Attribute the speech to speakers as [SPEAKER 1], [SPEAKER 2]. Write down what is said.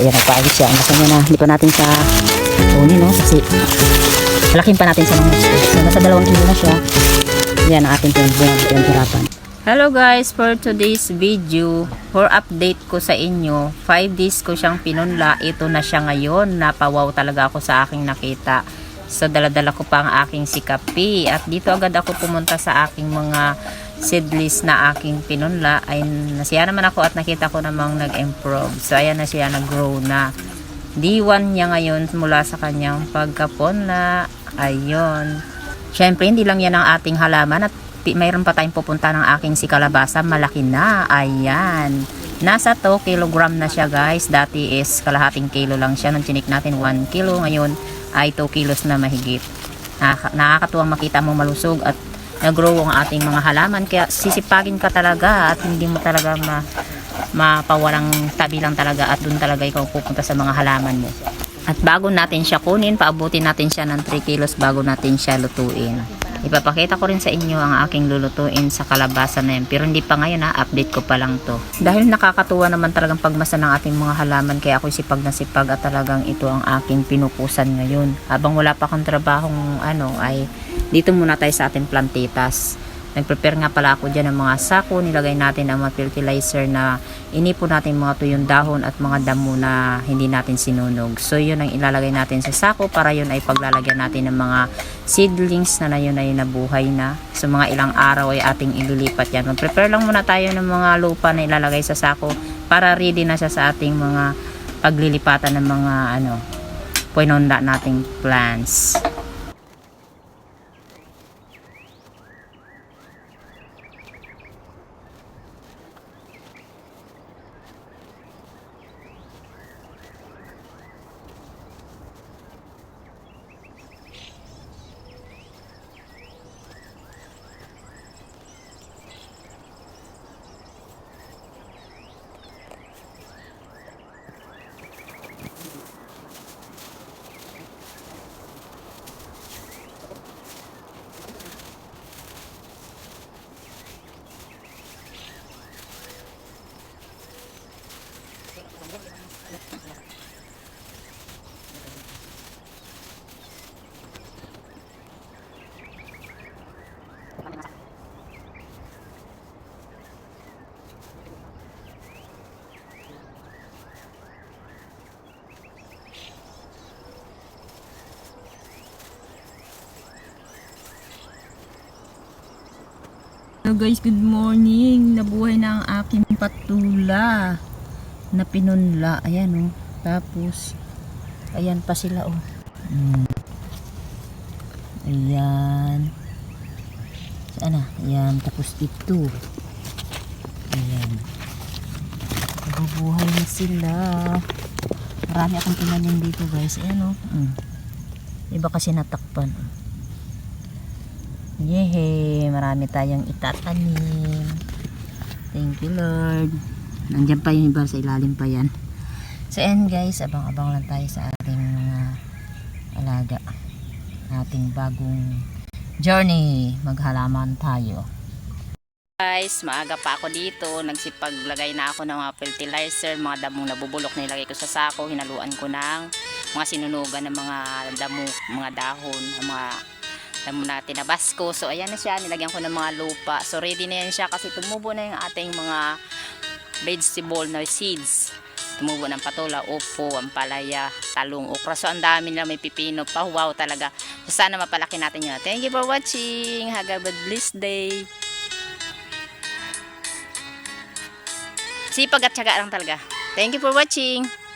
[SPEAKER 1] ayan, nagpaagis siya. Ang niya na. Hindi pa natin siya kunin, no? Kasi malaking pa natin sa mga. So, nasa dalawang kilo na siya. Yan ang ating pinaghirapan. Hello guys, for today's video, for update ko sa inyo, 5 days ko siyang pinunla, ito na siya ngayon, napawaw talaga ako sa aking nakita. So daladala ko pa ang aking sikapi at dito agad ako pumunta sa aking mga seedless na aking pinunla ay nasiya naman ako at nakita ko namang nag-improve. So ayan na siya, nag-grow na. D1 niya ngayon mula sa kanyang pagkapunla. Ayun. Siyempre, hindi lang yan ang ating halaman at mayroon pa tayong pupunta ng aking si kalabasa. Malaki na. Ayan. Nasa 2 kilogram na siya guys. Dati is kalahating kilo lang siya. Nung chinik natin 1 kilo. Ngayon ay 2 kilos na mahigit. Nakaka- nakakatuwang makita mo malusog at nag-grow ang ating mga halaman. Kaya sisipagin ka talaga at hindi mo talaga ma mapawalang tabi lang talaga at dun talaga ikaw pupunta sa mga halaman mo. At bago natin siya kunin, paabutin natin siya ng 3 kilos bago natin siya lutuin. Ipapakita ko rin sa inyo ang aking lulutuin sa kalabasa na yan. Pero hindi pa ngayon ha, update ko pa lang to. Dahil nakakatuwa naman talagang pagmasa ng ating mga halaman, kaya ako sipag na sipag at talagang ito ang aking pinupusan ngayon. Habang wala pa akong trabahong ano, ay dito muna tayo sa ating plantitas. Nag-prepare nga pala ako dyan ng mga sako. Nilagay natin ang mga fertilizer na inipon natin mga tuyong dahon at mga damo na hindi natin sinunog. So yun ang ilalagay natin sa sako para yun ay paglalagyan natin ng mga seedlings na na yun ay nabuhay na. So mga ilang araw ay ating ililipat yan. Mag-prepare lang muna tayo ng mga lupa na ilalagay sa sako para ready na siya sa ating mga paglilipatan ng mga ano, pinonda nating plants. Hello guys, good morning. Nabuhay na ang aking patula na pinunla. Ayan oh. Tapos, ayan pa sila oh. Mm. Ayan. Saan na? Ayan. Tapos ito. Ayan. Nabubuhay na sila. Marami akong tinanim dito guys. Ayan oh. Mm. Iba kasi natakpan. oh. Yehe, marami tayong itatanim. Thank you Lord. Nandiyan pa yung iba sa ilalim pa yan. So and guys, abang-abang lang tayo sa ating mga alaga. Ating bagong journey. Maghalaman tayo. Guys, maaga pa ako dito. Nagsipaglagay na ako ng mga fertilizer, mga damong nabubulok na ilagay ko sa sako. Hinaluan ko ng mga sinunugan ng mga damo, mga dahon, mga damo na tinabas ko. So, ayan na siya. Nilagyan ko ng mga lupa. So, ready na yan siya kasi tumubo na yung ating mga vegetable na seeds. Tumubo ng patula, upo, ampalaya, talong, okra. So, ang dami nila may pipino pa. Wow talaga. So, sana mapalaki natin yun. Thank you for watching. Have a blessed day. Sipag at syaga lang talaga. Thank you for watching.